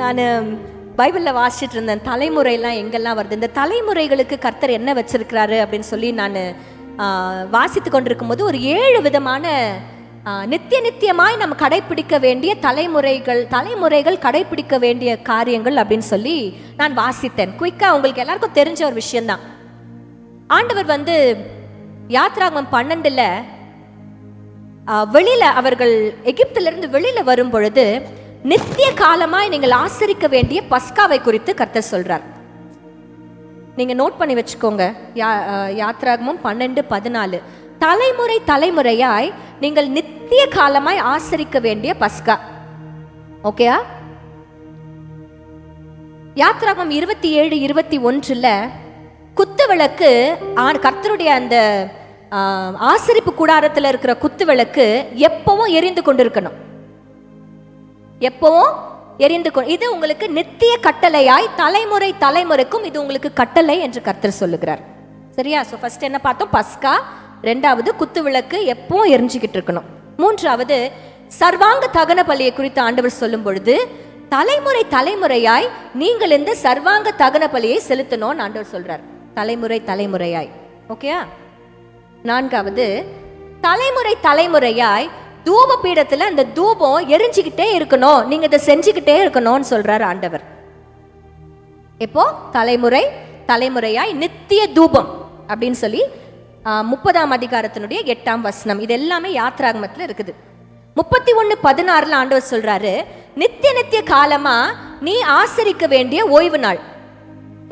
நான் பைபிளில் வாசிச்சுட்டு இருந்தேன். தலைமுறையெல்லாம் எங்கெல்லாம் வருது? இந்த தலைமுறைகளுக்கு கர்த்தர் என்ன வச்சிருக்கிறாரு அப்படின்னு சொல்லி நான் வாசித்து கொண்டிருக்கும் போது ஒரு ஏழு விதமான நித்திய நித்தியமாய் நம்ம கடைபிடிக்க வேண்டிய தலைமுறைகள் தலைமுறைகள் கடைபிடிக்க வேண்டிய காரியங்கள் அப்படின்னு சொல்லி நான் வாசித்தேன். குயிக்காக உங்களுக்கு எல்லாருக்கும் தெரிஞ்ச ஒரு விஷயம்தான். ஆண்டவர் வந்து யாத்ராகம் பன்னெண்டுல வெளியில் அவர்கள் எகிப்திலிருந்து வெளியில் வரும் பொழுது நித்திய காலமாய் நீங்கள் ஆசரிக்க வேண்டிய பஸ்காவை குறித்து கர்த்தர் சொல்றார். நீங்க நோட் பண்ணி வச்சுக்கோங்க. யா யாத்ராகமும் பன்னெண்டு பதினாலு. தலைமுறை தலைமுறையாய் நீங்கள் நித்திய காலமாய் ஆசரிக்க வேண்டிய பஸ்கா. ஓகேயா யாத்ராகம் இருபத்தி ஏழு இருபத்தி ஒன்றில் குத்து விளக்கு ஆ- கர்த்தருடைய அந்த ஆசரிப்பு கூடாரத்தில் இருக்கிற குத்து விளக்கு எப்பவும் எரிந்து கொண்டிருக்கணும். எப்பவும் எரிந்து கொ இது உங்களுக்கு நித்திய கட்டளையாய் தலைமுறை தலைமுறைக்கும் இது உங்களுக்கு கட்டளை என்று கர்த்தர் சொல்லுகிறார். சரியா? ஸோ ஃபர்ஸ்ட் என்ன பார்த்தோம்? பஸ்கா. ரெண்டாவது குத்து விளக்கு எப்பவும் எரிஞ்சுக்கிட்டு இருக்கணும். மூன்றாவது சர்வாங்க தகன பலியை குறித்து ஆண்டவர் சொல்லும் பொழுது தலைமுறை தலைமுறையாய் நீங்கள் இந்த சர்வாங்க தகன பலியை செலுத்தணும்னு ஆண்டவர் சொல்றார். தலைமுறை தலைமுறையாய். ஓகேயா நான்காவது தலைமுறை தலைமுறையாய் தூப பீடத்துல அந்த தூபம் எரிஞ்சுக்கிட்டே இருக்கணும். நீங்க இதை செஞ்சுக்கிட்டே இருக்கணும்னு சொல்கிறார் ஆண்டவர். எப்போ? தலைமுறை தலைமுறையாய் நித்திய தூபம் அப்படின்னு சொல்லி முப்பதாம் அதிகாரத்தினுடைய எட்டாம் வசனம். இது எல்லாமே யாத்ராகமத்தில் இருக்குது. முப்பத்தி ஒன்று பதினாறுல ஆண்டவர் சொல்றாரு நித்திய நித்திய காலமா நீ ஆசரிக்க வேண்டிய ஓய்வு நாள்.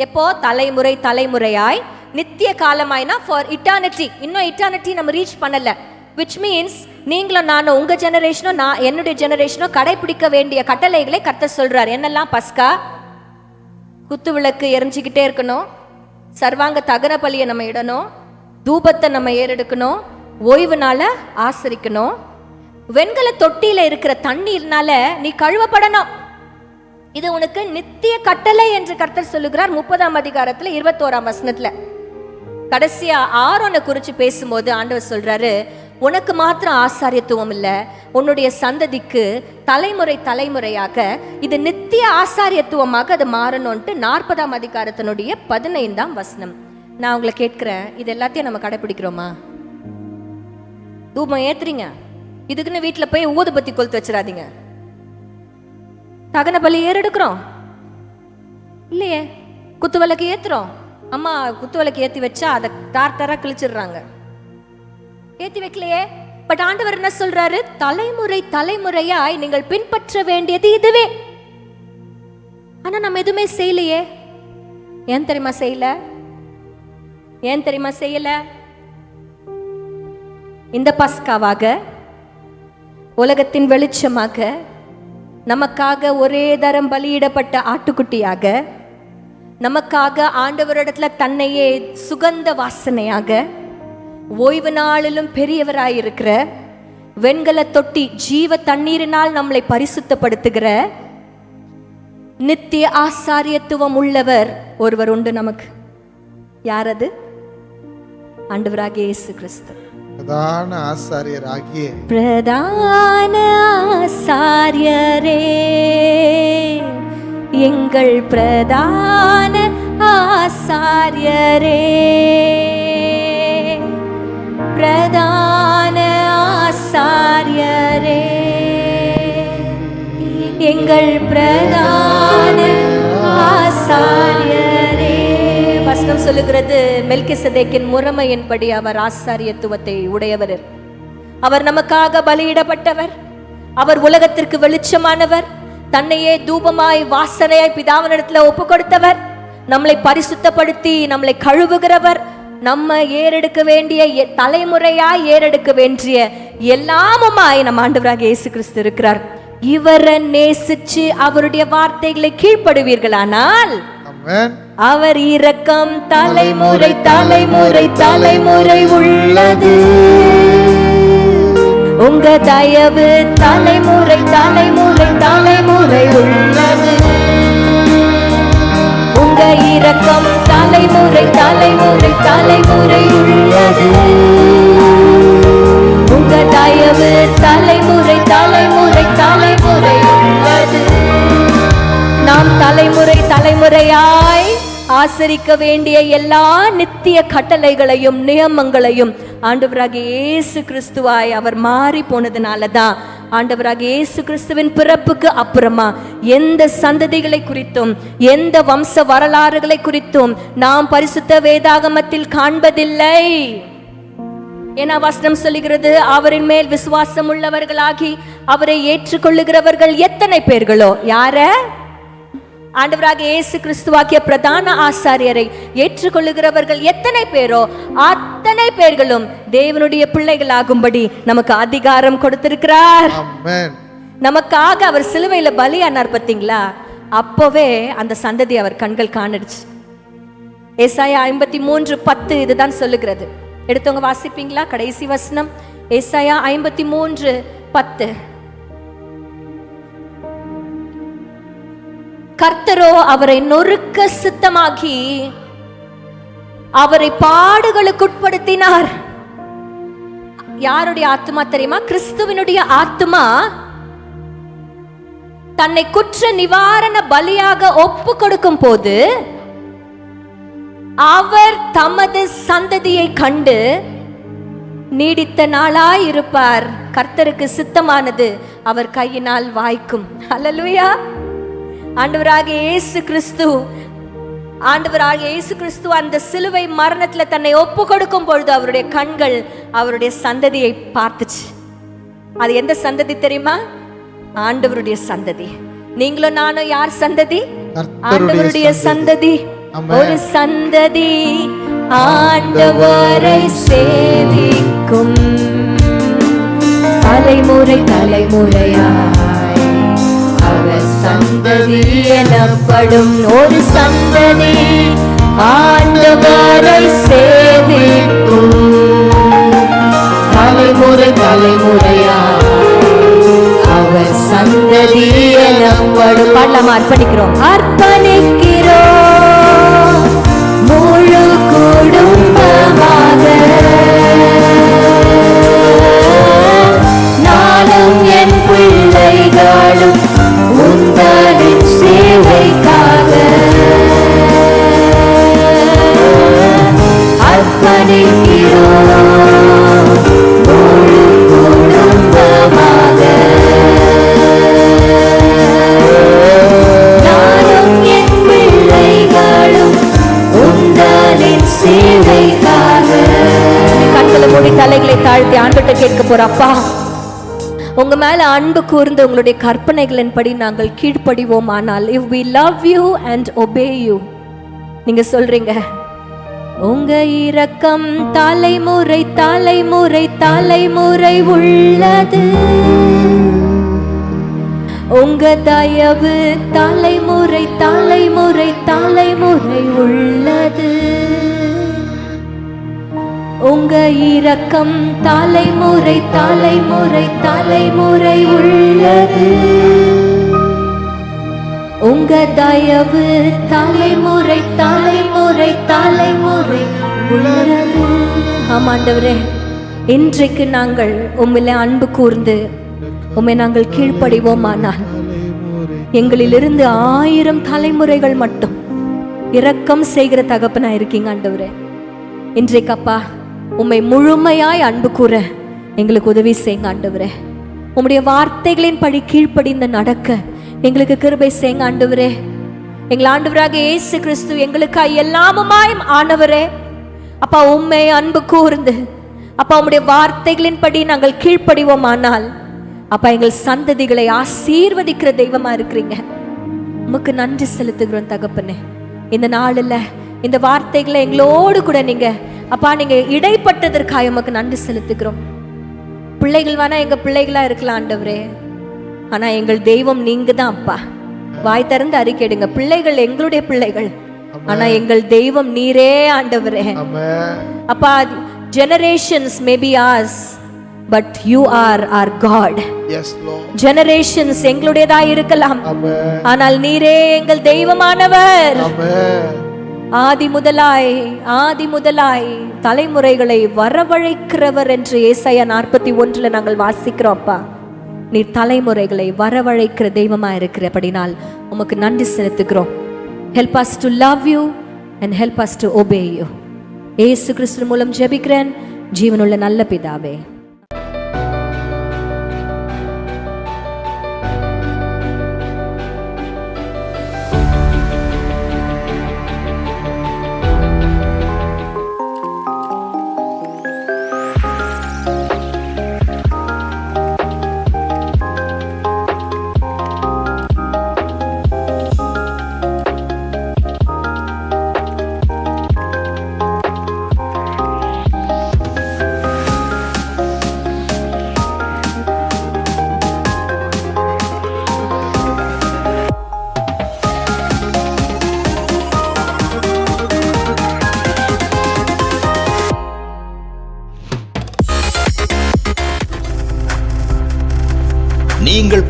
எப்போ? தலைமுறை தலைமுறையாய் நித்திய காலமாய்னா ஃபார் இட்டானிட்டி இன்னும் இட்டானிட்டி நம்ம ரீச் பண்ணலை. விச் மீன்ஸ் நீங்களும் நானும் உங்கள் ஜெனரேஷனும் நான் என்னுடைய ஜெனரேஷனும் கடைபிடிக்க வேண்டிய கட்டளைகளை கத்த சொல்கிறார் என்னெல்லாம் பஸ்கா? குத்து விளக்கு எரிஞ்சிக்கிட்டே இருக்கணும். சர்வாங்க தகன பலியை நம்ம இடணும். தூபத்தை நம்ம ஏறெடுக்கணும். ஓய்வு ஆசரிக்கணும். வெண்கல தொட்டியில இருக்கிற தண்ணீர்னால நீ கழுவப்படணும். இது உனக்கு நித்திய கட்டளை என்று கர்த்தர் சொல்லுகிறார் முப்பதாம் அதிகாரத்துல இருபத்தோராம் வசனத்துல. கடைசியா ஆரோனை குறித்து பேசும்போது ஆண்டவர் சொல்றாரு உனக்கு மாத்திரம் ஆசாரியத்துவம் இல்லை. உன்னுடைய சந்ததிக்கு தலைமுறை தலைமுறையாக இது நித்திய ஆசாரியத்துவமாக அது மாறணும்ன்ட்டு நாற்பதாம் அதிகாரத்தினுடைய பதினைந்தாம் வசனம். நான் உங்களை கேட்கிறேன் இது எல்லாத்தையும் நம்ம கடைபிடிக்கிறோமா தூபம் ஏத்துறீங்க? இதுக்குன்னு வீட்டில் போய் ஊதுபத்தி கொளுத்து வச்சிடாதீங்க. தகன பலி ஏறெடுக்கிறோம். இல்லையே குத்து விளக்கு ஏத்துறோம். அம்மா குத்து விளக்கு ஏத்தி வச்சா அதை தார் தாரா கிழிச்சிடுறாங்க. ஏத்தி வைக்கலையே? பட் ஆண்டவர் என்ன சொல்றாரு? தலைமுறை தலைமுறையாய் நீங்கள் பின்பற்ற வேண்டியது இதுவே. ஆனா நம்ம எதுவுமே செய்யலையே. ஏன் தெரியுமா செய்யல? ஏன் தெரியுமா செய்யல? இந்த பஸ்காவாக உலகத்தின் வெளிச்சமாக நமக்காக ஒரே தரம் பலியிடப்பட்ட ஆட்டுக்குட்டியாக நமக்காக ஆண்டவரிடத்துல தன்னையே சுகந்த வாசனையாக ஓய்வு நாளிலும் பெரியவராயிருக்கிற வெண்கல தொட்டி ஜீவ தண்ணீரினால் நம்மளை பரிசுத்தப்படுத்துகிற நித்திய ஆசாரியத்துவம் உள்ளவர் ஒருவர் உண்டு நமக்கு. யார் அது ஆண்டவராகிய இயேசு கிறிஸ்து. பிரதான ஆசாரியராகிய பிரதான ஆசாரியரே எங்கள் பிரதான ஆசாரியரே. பிரதான ஆசாரியரே. எங்கள் பிரதான ஆசாரியரே. வசனம் சொல்லுகிறது மெல்கி சதேக்கின் முறைமையின்படி அவர் ஆசாரியத்துவத்தை உடையவர். அவர் நமக்காக பலியிடப்பட்டவர். அவர் உலகத்திற்கு வெளிச்சமானவர். தன்னையே தூபமாய் வாசனையாய் பிதாவினிடத்துல ஒப்பு கொடுத்தவர் நம்மளை பரிசுத்தப்படுத்தி நம்மளை கழுவுகிறவர். நம்ம ஏறெடுக்க வேண்டிய தலைமுறையாய் ஏறெடுக்க வேண்டிய எல்லாமுமாய் நம்ம ஆண்டவராக இயேசு கிறிஸ்து இருக்கிறார். இவரை நேசிச்சு அவருடைய வார்த்தைகளை கீழ்ப்படுவீர்களானால் அவர் இரக்கம் தலைமுறை தலைமுறை தலைமுறை உள்ளது. உங்க தயவு தலைமுறை தலைமுறை தலைமுறை உள்ளது. உங்க இரக்கம் தலைமுறை தலைமுறை தலைமுறை உள்ளது. உங்க தயவு தலைமுறை தலைமுறை தலைமுறை உள்ளது. தலைமுறையாய் ஆசரிக்க வேண்டிய எல்லா நித்திய கட்டளைகளையும் நியமங்களையும் ஆண்டவராக இயேசு கிறிஸ்துவாய் அவர் மாறி போனதுனால தான் ஆண்டவராக இயேசு கிறிஸ்துவின் பிறப்புக்கு அப்புறமா எந்த சந்ததிகளை குறித்தும் எந்த வம்ச வரலாறுகளை குறித்தும் நாம் பரிசுத்த வேதாகமத்தில் காண்பதில்லை. ஏன்னா வசனம் சொல்லுகிறது அவரின் மேல் விசுவாசம் உள்ளவர்களாகி அவரை ஏற்றுக்கொள்ளுகிறவர்கள் எத்தனை பேர்களோ? யார? ஆண்டவராக இயேசு கிறிஸ்துவாக்கிய பிரதான ஆசாரியரை ஏற்றுக்கொள்ளுகிறவர்கள் எத்தனை பேரோ அத்தனை பேர்களும் தேவனுடைய பிள்ளைகளாகும்படி நமக்கு அதிகாரம் கொடுத்திருக்கிறார். நமக்காக அவர் சிலுவையில பலியானார் பார்த்தீங்களா? அப்போவே அந்த சந்ததி அவர் கண்கள் காணிடுச்சு. ஏசாயா ஐம்பத்தி மூன்று பத்து இதுதான் சொல்லுகிறது. எடுத்தவங்க வாசிப்பீங்களா? கடைசி வசனம். ஏசாயா ஐம்பத்தி மூன்று பத்து. கர்த்தரோ அவரை நொறுக்க சித்தமாகி அவரை பாடுகளுக்கு உட்படுத்தினார். யாருடைய ஆத்மா தெரியுமா? கிறிஸ்துவனுடைய ஆத்மா தன்னை குற்ற நிவாரண பலியாக ஒப்பு கொடுக்கும் போது அவர் தமது சந்ததியை கண்டு நீடித்த நாளாய் இருப்பார். கர்த்தருக்கு சித்தமானது அவர் கையினால் வாய்க்கும். அல்லலுயா ஆண்டவராக இயேசு கிறிஸ்து ஆண்டவராக இயேசு கிறிஸ்து அந்த சிலுவை மரணத்துல தன்னை ஒப்பு கொடுக்கும் பொழுது அவருடைய கண்கள் அவருடைய சந்ததியை பார்த்துச்சு. அது எந்த சந்ததி தெரியுமா? ஆண்டவருடைய சந்ததி. நீங்களும் நானும் யார் சந்ததி? ஆண்டவருடைய சந்ததி. ஒரு சந்ததி ஆண்டவரை சேவிக்கும். தலைமுறை தலைமுறையாய் அவர் சந்ததி. எனப்படும் ஒரு சந்ததி. ஆண்டவரை சேவிக்கும். தலைமுறை தலைமுறையாய் அவர் சந்ததி எனப்படும். பாடலாமா அர்ப்பணிக்கிறோம். அர்ப்பணிக்கிறோம். முழு குடும்பமாக. நானும் என் பிள்ளைகளும் உந்தனின் சேவைக்காக அர்ப்பணிக்கிறோம் முழு குடும்பமாக நானும் என் பிள்ளைகளும் உந்தனின் சேவைக்காக கண்களை மூடி தலைகளை தாழ்த்தி ஆண்டுகிட்ட கேட்க போற அப்பா. உங்கள் மேலே அன்பு கூர்ந்து உங்களுடைய கற்பனைகளின்படி நாங்கள் கீழ்ப்படிவோம். ஆனால் if we love you and obey you நீங்கள் சொல்றீங்க உங்க இரக்கம் தலைமுறை தலைமுறை தலைமுறை உள்ளது. உங்க தயவு தலைமுறை தலைமுறை தலைமுறை உள்ளது இரக்கம் தலைமுறை தலைமுறை தலைமுறை உள்ளது. உங்க தயவு தலைமுறை தலைமுறை தலைமுறை உள்ளது. ஆமாண்டவரே இன்றைக்கு நாங்கள் உம்மில அன்பு கூர்ந்து உம்மை நாங்கள் கீழ்ப்படிவோமானால் எங்களிலிருந்து ஆயிரம் தலைமுறைகள் மட்டும் இரக்கம் செய்கிற தகப்பனா இருக்கீங்க ஆண்டவரே. இன்றைக்கு அப்பா உம்மை முழுமையாய் அன்பு கூற எங்களுக்கு உதவி செய்யுங்க ஆண்டவரே. உம்முடைய வார்த்தைகளின் படி கீழ்ப்படிந்து நடக்க எங்களுக்கு கிருபை செய்யுங்க ஆண்டவரே. எங்கள் ஆண்டவராக இயேசு கிறிஸ்து எங்களுக்காய் எல்லாமுமாய் ஆனவரே. அப்பா உம்மை அன்பு கூர்ந்து அப்பா உம்முடைய வார்த்தைகளின் படி நாங்கள் கீழ்ப்படிவோமானால் அப்பா எங்கள் சந்ததிகளை ஆசீர்வதிக்கிற தெய்வமா இருக்கிறீங்க. உமக்கு நன்றி செலுத்துகிறோம் தகப்பனே. இந்த நாளில் இந்த வார்த்தைகளை எங்களோடு கூட நீங்க அப்பா நீங்க இடைப்பட்டதற்காக உமக்கு நன்றி செலுத்துகிறோம். பிள்ளைகள் வேணா எங்க பிள்ளைகளா இருக்கலாம் ஆண்டவரே. ஆனா எங்கள் தெய்வம் நீங்க தான் அப்பா. வாய் திறந்து அறிக்கையிடுங்க பிள்ளைகள் எங்களுடைய பிள்ளைகள். ஆனா எங்கள் தெய்வம் நீரே ஆண்டவரே. அப்பா generations maybe as but you are are God generations எங்களுடையதா இருக்கலாம். ஆனால் நீரே எங்கள் தெய்வமானவர். ஆதி முதலாய் ஆதி முதலாய் தலைமுறைகளை வரவழைக்கிறவர் என்று ஏசாயா நாற்பத்தி ஒன்றுல நாங்கள் வாசிக்கிறோம் அப்பா. நீர் தலைமுறைகளை வரவழைக்கிற தெய்வமா இருக்கிறபடினால் உமக்கு நன்றி செலுத்துகிறோம். Help us to love you and help us to obey you Yesu Kristhu மூலம் ஜெபிக்கிறேன். ஜீவனுள்ள நல்ல பிதாவே.